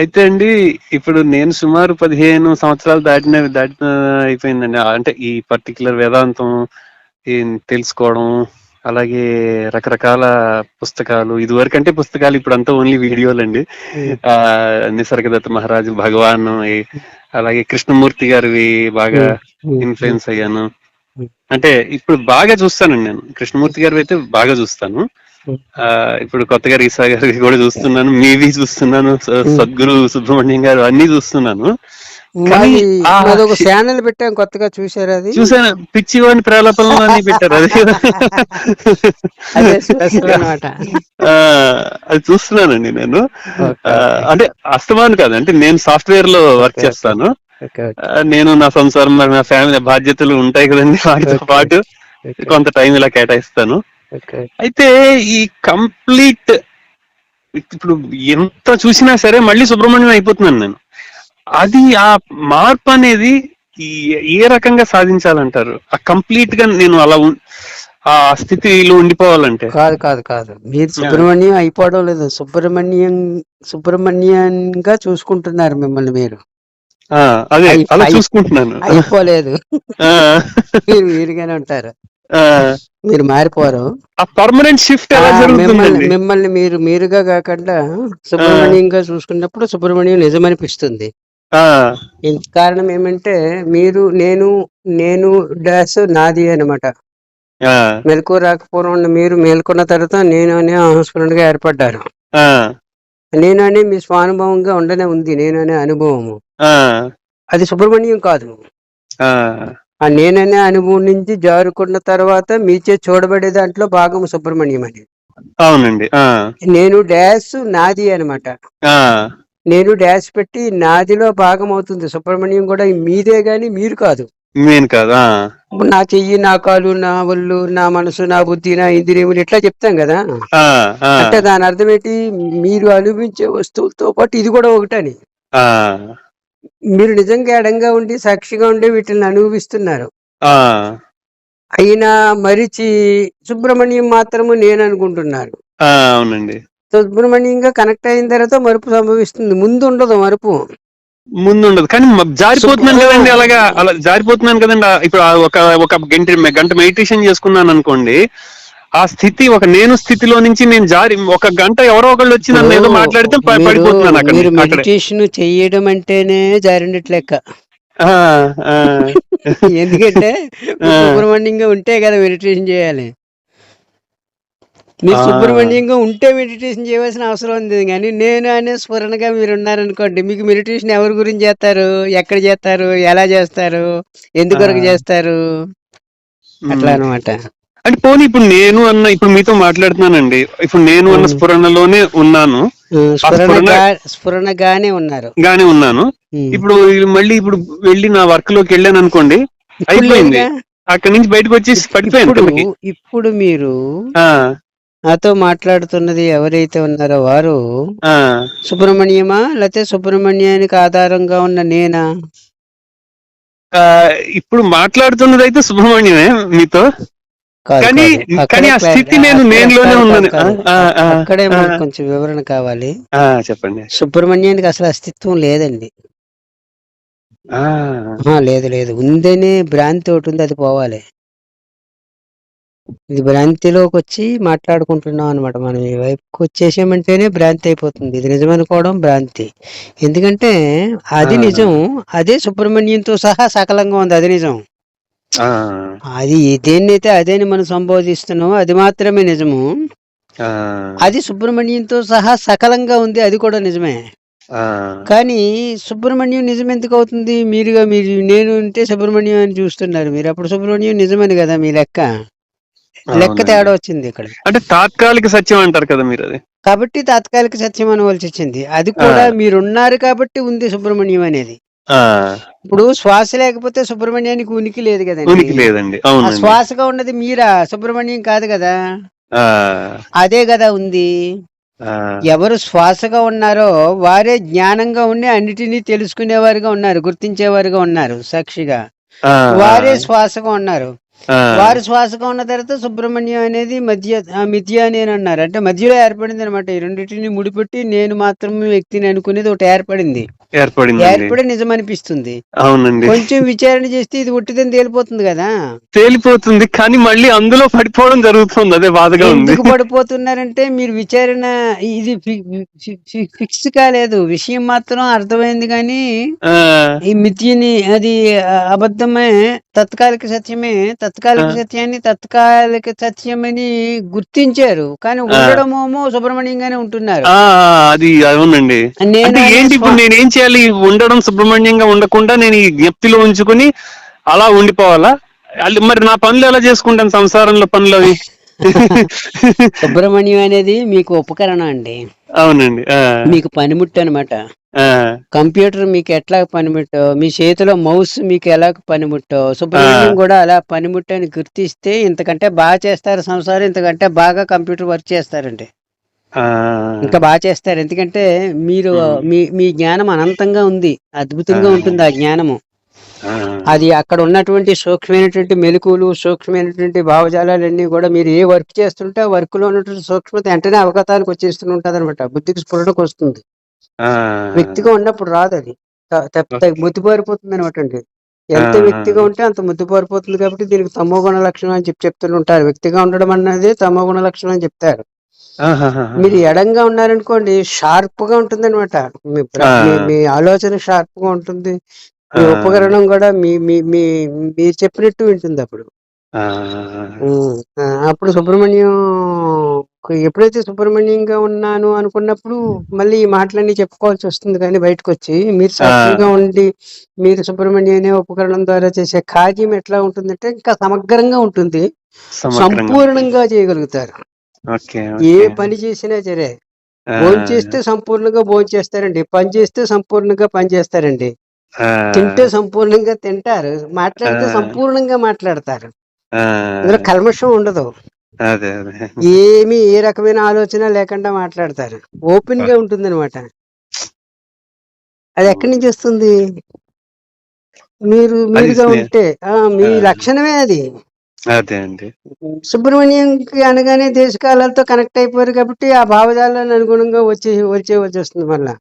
అయితే అండి ఇప్పుడు నేను సుమారు పదిహేను సంవత్సరాలు దాటిన దాటిన అయిపోయిందండి. అంటే ఈ పర్టికులర్ వేదాంతం తెలుసుకోవడం అలాగే రకరకాల పుస్తకాలు ఇదివరకు అంటే పుస్తకాలు ఇప్పుడంతా ఓన్లీ వీడియోలు అండి ఆ నిసర్గదత్త మహారాజు భగవాన్ అలాగే కృష్ణమూర్తి గారివి బాగా ఇన్ఫ్లుయెన్స్ అయ్యాను. అంటే ఇప్పుడు బాగా చూస్తానండి నేను. కృష్ణమూర్తి గారి అయితే బాగా చూస్తాను. ఇప్పుడు కొత్తగా రీసా గారి కూడా చూస్తున్నాను మీవి చూస్తున్నాను సద్గురు సుబ్రహ్మణ్యం గారు అన్ని చూస్తున్నాను. ఛానల్ పెట్టాం కొత్తగా చూసారు అది. చూసాను పిచ్చివాని ప్రలాపనలు అన్ని పెట్టారు అది. అదే చూస్తున్నానండి నేను. అంటే అస్తమాను కాదు అంటే నేను సాఫ్ట్వేర్లో వర్క్. చేస్తాను. నేను నా సంసారం నా ఫ్యామిలీ బాధ్యతలు ఉంటాయి కదండి వాటితో. పాటు కొంత టైం ఇలా కేటాయిస్తాను. అయితే ఈ కంప్లీట్ ఇప్పుడు ఎంత చూసినా సరే మళ్ళీ సుబ్రహ్మణ్యం అయిపోతున్నాను నేను. అది ఆ మార్పు అనేది ఏ రకంగా సాధించాలంటారు? ఆ కంప్లీట్గా నేను అలా ఆ స్థితిలో ఉండిపోవాలంటే? కాదు కాదు కాదు. మీరు సుబ్రహ్మణ్యం అయిపోవడం లేదు. సుబ్రహ్మణ్యం సుబ్రహ్మణ్యంగా చూసుకుంటున్నారు మిమ్మల్ని మీరు. ఆ, అదే అలా చూసుకుంటున్నాను. అయిపోలేదు. మీరు మీరుగానే ఉంటారు. మీరు మారిపోరు. ఆ పర్మనెంట్ షిఫ్ట్ ఎలా ఆ, మిమ్మల్ని మీరు మీరుగా కాకుండా సుబ్రహ్మణ్యంగా చూసుకున్నప్పుడు సుబ్రహ్మణ్యం నిజమనిపిస్తుంది. కారణం ఏమంటే మీరు నేను నేను డాష్ నాది అన్నమాట. ఆ, మెలకు రాకపోవడం మీరు మేల్కొన్న తర్వాత నేను అనే హాస్పిటల్గా ఏర్పడ్డారు ఆ, నేను అనే మీ స్వానుభవంగా ఉండనే ఉంది నేను అనే అనుభవము. అది సుబ్రహ్మణ్యం కాదు. ఆ, నేననే అనుభవం నుంచి జారుకున్న తర్వాత మీచే చూడబడే దాంట్లో భాగం సుబ్రహ్మణ్యం అని. అవునండి. నేను డాష్ నాది అన్నమాట. ఆ, నేను డాష్ పెట్టి నాదిలో భాగం అవుతుంది. సుబ్రహ్మణ్యం కూడా మీదే గాని మీరు కాదు. నేను కాదు. నా చెయ్యి నా కాలు నా ఒళ్ళు నా మనసు నా బుద్ధి నా ఇంద్రియములు ఇట్లా చెప్తాం కదా. అంటే దాని అర్థం ఏంటి? మీరు అనుభవించే వస్తువులతో పాటు ఇది కూడా ఒకటని. మీరు నిజంగా ఎడంగా ఉండి సాక్షిగా ఉండి వీటిని అనుభవిస్తున్నారు. అయినా మరిచి సుబ్రహ్మణ్యం మాత్రము నేను అనుకుంటున్నారు. ఆ, అవునండి. సుబ్రహ్మణ్యంగా కనెక్ట్ అయిన తర్వాత మరుపు సంభవిస్తుంది. ముందు ఉండదు మరుపు. ముందు ఉండదు కానీ జారిపోతున్నాను కదండి అలాగా అలా జారిపోతున్నాను కదండి. ఇప్పుడు ఒక ఒక గంట గంట మెడిటేషన్ చేసుకున్నాను అనుకోండి ఆ స్థితి ఒక నేను స్థితిలో నుంచి నేను జారి ఒక గంట ఎవరో ఒకళ్ళు వచ్చి నన్ను ఏదో మాట్లాడితే పడిపోతున్నాను అక్కడ మీరు మెడిటేషన్ చేయడం అంటేనే జారినట్లు లెక్క. ఆ, ఆ, ఎందుకంటే. సుబ్రహ్మణ్యంగా ఉంటే కదా మెడిటేషన్ చేయాలి. మీరు. సుబ్రహ్మణ్యంగా ఉంటే మెడిటేషన్ చేయవలసిన అవసరం ఉంది కానీ నేను అనే స్ఫురణగా మీరు ఉన్నారనుకోండి మీకు మెడిటేషన్ ఎవరి గురించి చేస్తారు? ఎక్కడ చేస్తారు? ఎలా చేస్తారు? ఎందుకొరకు. చేస్తారు? అట్లా. అనమాట అంటే పోనీ ఇప్పుడు నేను అన్న ఇప్పుడు మీతో మాట్లాడుతున్నానండి. ఇప్పుడు నేను అన్న. స్ఫురణలోనే ఉన్నాను. స్ఫురణగా స్ఫురణగానే ఉన్నారు. గానే ఉన్నాను. ఇప్పుడు మళ్ళీ ఇప్పుడు వెళ్ళి నా వర్క్లోకి వెళ్ళాను అనుకోండి అయిపోయింది. అక్కడి నుంచి బయటకు వచ్చి పడిపోయాను ఇప్పుడు మీరు ఆ, నాతో మాట్లాడుతున్నది ఎవరైతే ఉన్నారో వారు సుబ్రహ్మణ్యమా? లేకపోతే సుబ్రహ్మణ్యానికి ఆధారంగా ఉన్న నేనా? ఇప్పుడు మాట్లాడుతున్నది అయితే సుబ్రహ్మణ్యమే మీతో. కానీ ఆ స్థితి నేను నేనులోనే ఉన్నాను అక్కడే మనకు కొంచెం వివరణ కావాలి. చెప్పండి. సుబ్రహ్మణ్యానికి అసలు అస్తిత్వం లేదండి. లేదు లేదు. ఉందనే భ్రాంతి ఒకటి ఉంది అది పోవాలి. ఇది భ్రాంతిలోకి వచ్చి మాట్లాడుకుంటున్నాం అనమాట మనం. ఈ వైపుకి వచ్చేసామంటేనే భ్రాంతి అయిపోతుంది. ఇది నిజమనుకోవడం భ్రాంతి. ఎందుకంటే అది. నిజం అదే సుబ్రహ్మణ్యంతో సహా సకలంగా ఉంది అది నిజం. అది దేన్నైతే అదేని మనం సంబోధిస్తున్నామో అది మాత్రమే నిజము. అది సుబ్రహ్మణ్యంతో సహా సకలంగా ఉంది అది కూడా నిజమే. కానీ సుబ్రహ్మణ్యం నిజం ఎందుకు అవుతుంది? మీరుగా మీరు నేను ఉంటే సుబ్రహ్మణ్యం అని చూస్తున్నారు మీరు. అప్పుడు సుబ్రహ్మణ్యం నిజమని కదా మీ లెక్క? లెక్క. తేడా వచ్చింది ఇక్కడ. అంటే తాత్కాలిక సత్యం అంటారు కదా మీరు అది. కాబట్టి తాత్కాలిక సత్యం అనవలసి వచ్చింది. అది కూడా. మీరున్నారు కాబట్టి ఉంది సుబ్రహ్మణ్యం అనేది. ఇప్పుడు శ్వాస లేకపోతే సుబ్రహ్మణ్యానికి ఉనికి లేదు ఉనికి కదండి లేదండి శ్వాసగా ఉన్నది మీరా? సుబ్రహ్మణ్యం కాదు కదా. అదే కదా ఉంది. ఎవరు శ్వాసగా ఉన్నారో వారే జ్ఞానంగా ఉండి అన్నిటినీ తెలుసుకునేవారుగా ఉన్నారు గుర్తించేవారుగా ఉన్నారు సాక్షిగా. వారే శ్వాసగా ఉన్నారు. వారు శ్వాసగా ఉన్న తర్వాత సుబ్రహ్మణ్యం అనేది మధ్య మిథ్య అని అని అన్నారు. అంటే మధ్యలో ఏర్పడింది అనమాట ఈ రెండింటిని ముడిపెట్టి నేను మాత్రమే వ్యక్తిని అనుకునేది ఒకటి ఏర్పడింది. ఏర్పడి నిజం అనిపిస్తుంది అవునండి. కొంచెం విచారణ చేస్తే ఇది ఒట్టిదని తేలిపోతుంది కదా. తేలిపోతుంది కానీ మళ్ళీ అందులో పడిపోవడం జరుగుతుంది. అదే బాధగా ఉంది. పడిపోతున్నారంటే మీరు విచారణ ఇది ఫిక్స్ కాలేదు. విషయం మాత్రం అర్థమైంది కానీ ఈ మిథ్యని అది అబద్ధమే తత్కాలిక సత్యమే తత్కాలిక. సత్యాన్ని తత్కాలిక సత్యమని గుర్తించారు. కానీ ఉండడమేమో సుబ్రహ్మణ్యంగానే ఉంటున్నారు. ఆ, అది అవునండి. నేను అనే ఏంటి ఇప్పుడు నేను ఏం చేయాలి? ఉండడం సుబ్రహ్మణ్యంగా ఉండకుండా నేను ఈ జ్ఞప్తిలో ఉంచుకుని అలా ఉండిపోవాలా? మరి నా పనులు ఎలా చేసుకుంటాను సంసారంలో పనులు అవి? సుబ్రహ్మణ్యం అనేది మీకు ఉపకరణం అండి. అవునండి. మీకు పనిముట్టు అనమాట కంప్యూటర్ మీకు ఎట్లా పనిముట్టో? మీ చేతిలో మౌస్ మీకు ఎలా పనిముట్టో? సుబ్రహ్మణ్యం కూడా అలా పనిముట్టు అని గుర్తిస్తే ఇంతకంటే బాగా చేస్తారు సంసారం ఇంతకంటే బాగా కంప్యూటర్ వర్క్ చేస్తారండి. ఇంకా బాగా చేస్తారు. ఎందుకంటే మీరు. మీ మీ జ్ఞానం అనంతంగా ఉంది. అద్భుతంగా. ఉంటుంది ఆ జ్ఞానము. అది అక్కడ ఉన్నటువంటి సూక్ష్మమైనటువంటి మెలకువలు సూక్ష్మమైనటువంటి భావజాలాలన్నీ కూడా మీరు ఏ వర్క్ చేస్తుంటే ఆ వర్క్లో ఉన్నటువంటి సూక్ష్మత వెంటనే అవగతానికి వచ్చేస్తూ ఉంటుంది అనమాట బుద్ధికి స్ఫురణకు వస్తుంది. వ్యక్తిగా ఉన్నప్పుడు రాదు అది. త- ముద్దుబారిపోతుంది అనమాట అండి. ఎంత. వ్యక్తిగా ఉంటే అంత ముద్దుబారిపోతుంది కాబట్టి దీనికి తమో గుణ లక్షణం అని చెప్పి చెప్తుంటారు వ్యక్తిగా ఉండడం అన్నది తమో గుణ లక్షణం అని చెప్తారు. మీరు ఎడంగా ఉన్నారనుకోండి షార్ప్గా ఉంటుంది అనమాట మీ ఆలోచన షార్ప్గా ఉంటుంది. మీ. ఉపకరణం కూడా మీ మీ మీ మీరు చెప్పినట్టు వింటుంది అప్పుడు. అప్పుడు సుబ్రహ్మణ్యం ఎప్పుడైతే సుబ్రహ్మణ్యంగా ఉన్నాను అనుకున్నప్పుడు మళ్ళీ ఈ మాటలన్నీ చెప్పుకోవాల్సి వస్తుంది కానీ బయటకు వచ్చి మీరు సాక్షిగా ఉండి మీరు సుబ్రహ్మణ్యం అనే ఉపకరణం ద్వారా చేసే కార్యం ఎట్లా ఉంటుందంటే ఇంకా సమగ్రంగా ఉంటుంది. సంపూర్ణంగా చేయగలుగుతారు. ఏ. పని చేసినా సరే భోజనం చేస్తే సంపూర్ణంగా భోజనం చేస్తారండి పని చేస్తే సంపూర్ణంగా పని చేస్తారండి. తింటే సంపూర్ణంగా తింటారు. మాట్లాడితే. సంపూర్ణంగా మాట్లాడతారు. ఆ, అందులో కల్మషం ఉండదు. ఏమి ఏ రకమైన ఆలోచన లేకుండా మాట్లాడతారు. ఓపెన్గా ఉంటుంది అనమాట అది ఎక్కడి నుంచి వస్తుంది? మీరు మీరుగా ఉంటే ఆ మీ. లక్షణమే అది. అదే అండి. సుబ్రహ్మణ్యంకి అనగానే దేశకాలాలతో కనెక్ట్ అయిపోయారు కాబట్టి ఆ భావజాలను అనుగుణంగా వచ్చే వచ్చే వచ్చేస్తుంది మళ్ళా.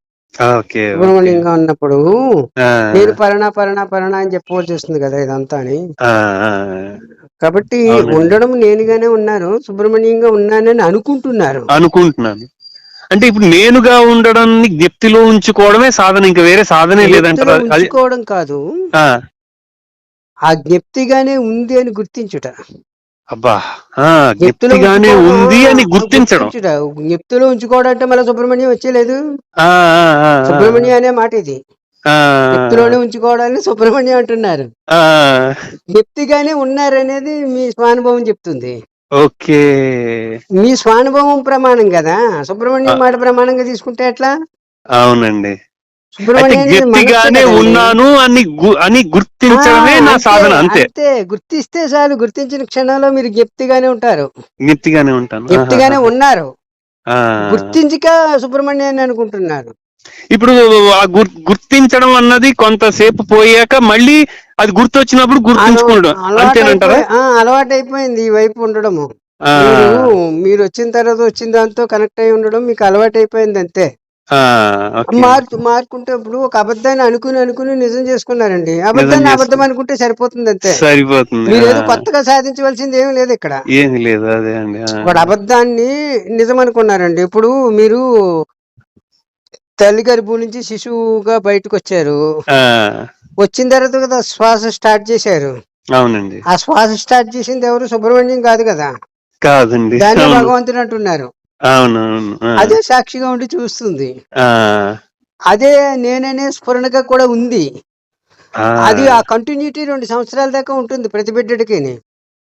ఉన్నప్పుడు ఆ, నేను పరణ పరణ పరణ అని చెప్పవలసి వస్తుంది కదా ఇదంతా అని. కాబట్టి. ఉండడం నేనుగానే ఉన్నాను సుబ్రహ్మణ్యంగా ఉన్నానని అనుకుంటున్నారు. అనుకుంటున్నాను. అంటే ఇప్పుడు నేనుగా ఉండడాన్ని జ్ఞప్తిలో ఉంచుకోవడమే సాధన ఇంకా వేరే సాధనే లేదంటారా. ఉంచుకోవడం కాదు. ఆ జ్ఞప్తిగానే ఉంది అని గుర్తించుట. అబ్బా జ్ఞప్తిగానే ఉంది అని గుర్తించడం. జ్ఞప్తిలో ఉంచుకోవడం అంటే మళ్ళీ సుబ్రహ్మణ్యం వచ్చేలేదు. సుబ్రహ్మణ్యం అనే మాట ఇది. జ్ఞప్తిలోనే ఉంచుకోవడాన్ని సుబ్రహ్మణ్యం అంటున్నారు. జ్ఞప్తిగానే ఉన్నారనేది మీ స్వానుభవం చెప్తుంది. ఓకే. మీ స్వానుభవం ప్రమాణం కదా? సుబ్రహ్మణ్యం మాట ప్రమాణంగా తీసుకుంటే ఎట్లా? అవునండి. కదండి. ఉన్నాను అని అని గుర్తించడమే నా సాధన అంతే. అంతే. గుర్తిస్తే చాలు గుర్తించిన క్షణంలో మీరు జ్ఞప్తిగానే ఉంటారు. జ్ఞప్తిగానే ఉంటాను. జ్ఞప్తిగానే ఆహా. ఉన్నారు. గుర్తించక సుబ్రహ్మణ్యాన్ని అనుకుంటున్నారు. ఇప్పుడు ఆ గుర్- గుర్తించడం అన్నది కొంతసేపు పోయాక మళ్ళీ అది గుర్తొచ్చినప్పుడు గుర్తుంచుకోవడం అలవాటు అంతేనంటారా అలవాటు అయిపోయింది ఈ వైపు ఉండడము. మీరు వచ్చిన తర్వాత వచ్చిన దాంతో కనెక్ట్ అయి ఉండడం మీకు అలవాటు అయిపోయింది అంతే. మార్పు మార్కుంటే ఇప్పుడు ఒక అబద్ధాన్ని అనుకుని అనుకుని నిజం చేసుకున్నారండి. అబద్ధాన్ని. అబద్ధం అనుకుంటే సరిపోతుంది అంతే. సరిపోతుంది. మీరు ఏదో కొత్తగా సాధించవలసింది ఏమీ లేదు ఇక్కడ. ఏమీ లేదు అదే అండి. ఒక అబద్ధాన్ని నిజం అనుకున్నారండి. ఇప్పుడు మీరు తల్లి గర్భం నుంచి శిశువుగా బయటకు వచ్చారు వచ్చిన తర్వాత కదా శ్వాస స్టార్ట్ చేశారు. అవునండి. ఆ శ్వాస స్టార్ట్ చేసింది ఎవరు? సుబ్రహ్మణ్యం కాదు కదా? కాదండి. దాన్ని అవును. భగవంతుడు అంటున్నారు. అదే సాక్షిగా ఉండి చూస్తుంది. అదే నేననే స్ఫురణగా కూడా ఉంది. అది ఆ కంటిన్యూటీ రెండు సంవత్సరాల దాకా ఉంటుంది ప్రతి బిడ్డడికి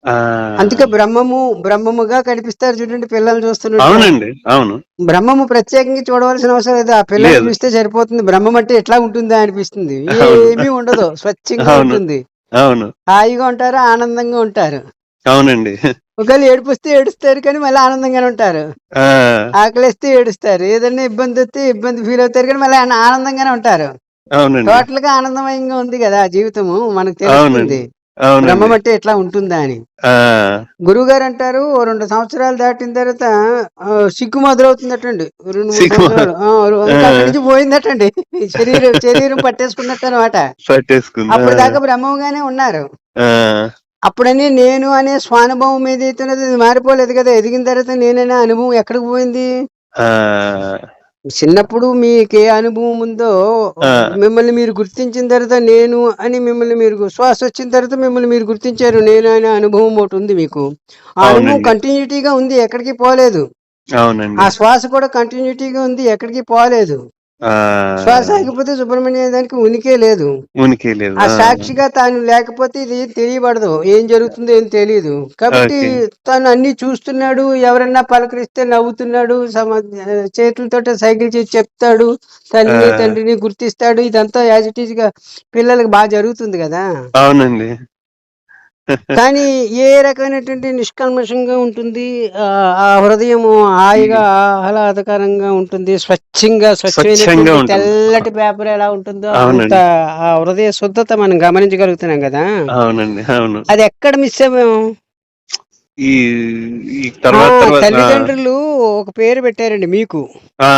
ఆ, అందుకే బ్రహ్మము బ్రహ్మముగా కనిపిస్తారు చూడండి పిల్లలు అవునండి అవును. బ్రహ్మము ప్రత్యేకంగా చూడవలసిన అవసరం లేదు? ఆ పిల్లలు. చూస్తే సరిపోతుంది. బ్రహ్మం అంటే ఎట్లా ఉంటుందా అనిపిస్తుంది. ఏమీ ఉండదు. స్వచ్ఛంగా. ఉంటుంది. అవును. హాయిగా ఉంటారు ఆనందంగా ఉంటారు. అవునండి. ఒకవేళ ఏడుపు వస్తే ఏడుస్తారు కానీ మళ్ళీ ఆనందంగానే ఉంటారు. ఆకలిస్తే ఏడుస్తారు. ఏదైనా ఇబ్బంది వస్తే ఇబ్బంది ఫీల్ అవుతారు కానీ మళ్ళీ ఆన- ఆనందంగా ఉంటారు. టోటల్గా ఆనందమయంగా ఉంది కదా జీవితము మనకు తెలుస్తుంది. బ్రహ్మం అంటే ఎట్లా ఉంటుందా అని. గురువు గారు అంటారు ఓ రెండు సంవత్సరాలు దాటిన తర్వాత సిగ్గు మొదలవుతుందటండి. రెండు నుంచి పోయిందటండి. శరీరం శరీరం పట్టేసుకున్నట్టు అనమాట అప్పుడు దాకా బ్రహ్మంగానే ఉన్నారు. అప్పుడని నేను అనే స్వానుభవం అది మారిపోలేదు కదా. ఎదిగిన తర్వాత నేననే అనుభవం ఎక్కడికి పోయింది? చిన్నప్పుడు మీకు ఏ అనుభవం ఉందో. మిమ్మల్ని మీరు గుర్తించిన తర్వాత నేను అని మిమ్మల్ని మీరు శ్వాస వచ్చిన తర్వాత మిమ్మల్ని మీరు గుర్తించారు. నేను అనే అనుభవం ఒకటి ఉంది మీకు. ఆ అనుభవం. కంటిన్యూటీగా ఉంది ఎక్కడికి పోలేదు. ఆ శ్వాస కూడా కంటిన్యూటీగా ఉంది ఎక్కడికి పోలేదు. శ్వాస ఆగిపోతే సుబ్రహ్మణ్య దానికి ఉనికే లేదు. ఉనికి లేదు. ఆ సాక్షిగా తాను లేకపోతే ఇది తెలియబడదు. ఏం జరుగుతుందో ఏం తెలియదు కాబట్టి. తాను అన్ని చూస్తున్నాడు ఎవరన్నా పలకరిస్తే నవ్వుతున్నాడు సమ చేతులతో సైకిల్ చేసి చెప్తాడు తల్లిని. తండ్రిని గుర్తిస్తాడు. ఇదంతా యాజ్ ఇట్ ఈజ్గా పిల్లలకు బాగా జరుగుతుంది కదా. అవునండి. కానీ ఏ రకమైనటువంటి నిష్కల్మషంగా ఉంటుంది? ఆ హృదయము హాయిగా ఆహ్లాదకరంగా ఉంటుంది స్వచ్ఛంగా స్వచ్ఛంగా. తెల్లటి పేపర్ ఎలా ఉంటుందో. అంత ఆ హృదయ శుద్ధత మనం గమనించగలుగుతున్నాం కదా? అవునండి అవును. అది ఎక్కడ మిస్ అయ్యాము ఈ తల్లిదండ్రులు ఒక పేరు పెట్టారండి మీకు. ఆ,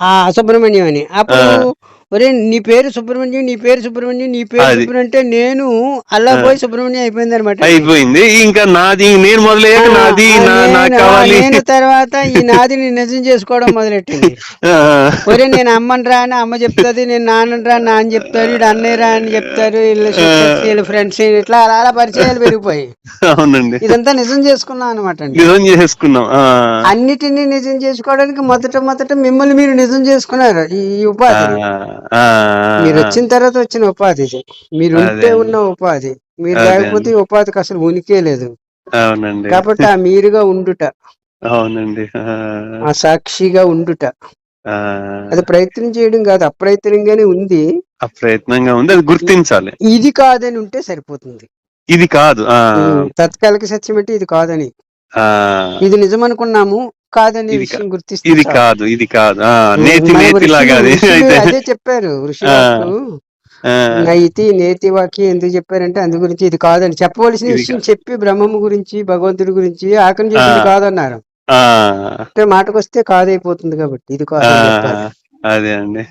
ఆ సుబ్రహ్మణ్యం అని. అప్పుడు. ఒరే నీ పేరు సుబ్రహ్మణ్యం నీ పేరు సుబ్రహ్మణ్యం నీ పేరు. సుబ్రహ్మణ్యం అంటే నేను అల్లా ఆ. పోయి సుబ్రహ్మణ్యం అయిపోయింది అనమాట అయిపోయింది. ఇంకా నాది నేను మొదలయ్యాక నాది నేను తర్వాత ఈ నాదిని నిజం చేసుకోవడం మొదలెట్టింది. ఒరే నేను అమ్మని రా అని అమ్మ చెప్తుంది నేను నాన్నని రా నాన్న చెప్తారు వీడు అన్నయ్య రా అని చెప్తారు వీళ్ళ ఫ్రెండ్స్ ఇట్లా అలా అలా పరిచయాలు పెరిగిపోయి అవునండి. ఇదంతా నిజం చేసుకున్నాం అనమాట నిజం చేసుకున్నాం. అన్నిటినీ నిజం చేసుకోవడానికి మొదట మొదట మిమ్మల్ని మీరు నిజం చేసుకున్నారు ఈ ఉపాధి. మీరు వచ్చిన తర్వాత వచ్చిన ఉపాధి ఇది. మీరు ఉంటే. ఉన్న ఉపాధి. మీరు లేకపోతే ఉపాధికి అసలు ఉనికే లేదు. అవునండి. కాబట్టి ఆ మీరుగా ఉండుట. అవునండి. ఆ, సాక్షిగా ఉండుట. అది ప్రయత్నం చేయడం కాదు అప్రయత్నంగానే ఉంది. ఆ ప్రయత్నంగా ఉంది అది గుర్తించాలి. ఇది కాదని ఉంటే సరిపోతుంది. ఇది కాదు తత్కాలిక సత్యం అంటే ఇది కాదని. ఇది నిజం అనుకున్నాము కాదని విషయం గుర్తిస్తే ఇది. కాదు ఇది కాదు. నేతి నేతి లాగా అది చెప్పారు ఋషి నైతి నేతి వాక్యం ఎందుకు చెప్పారంటే అందు గురించి ఇది కాదని చెప్పవలసిన విషయం చెప్పి బ్రహ్మము గురించి భగవంతుడి గురించి ఆకం చేసింది. కాదన్నారు. అంటే మాటకు వస్తే కాదైపోతుంది కాబట్టి ఇది చెప్పాలి. అదే అండి.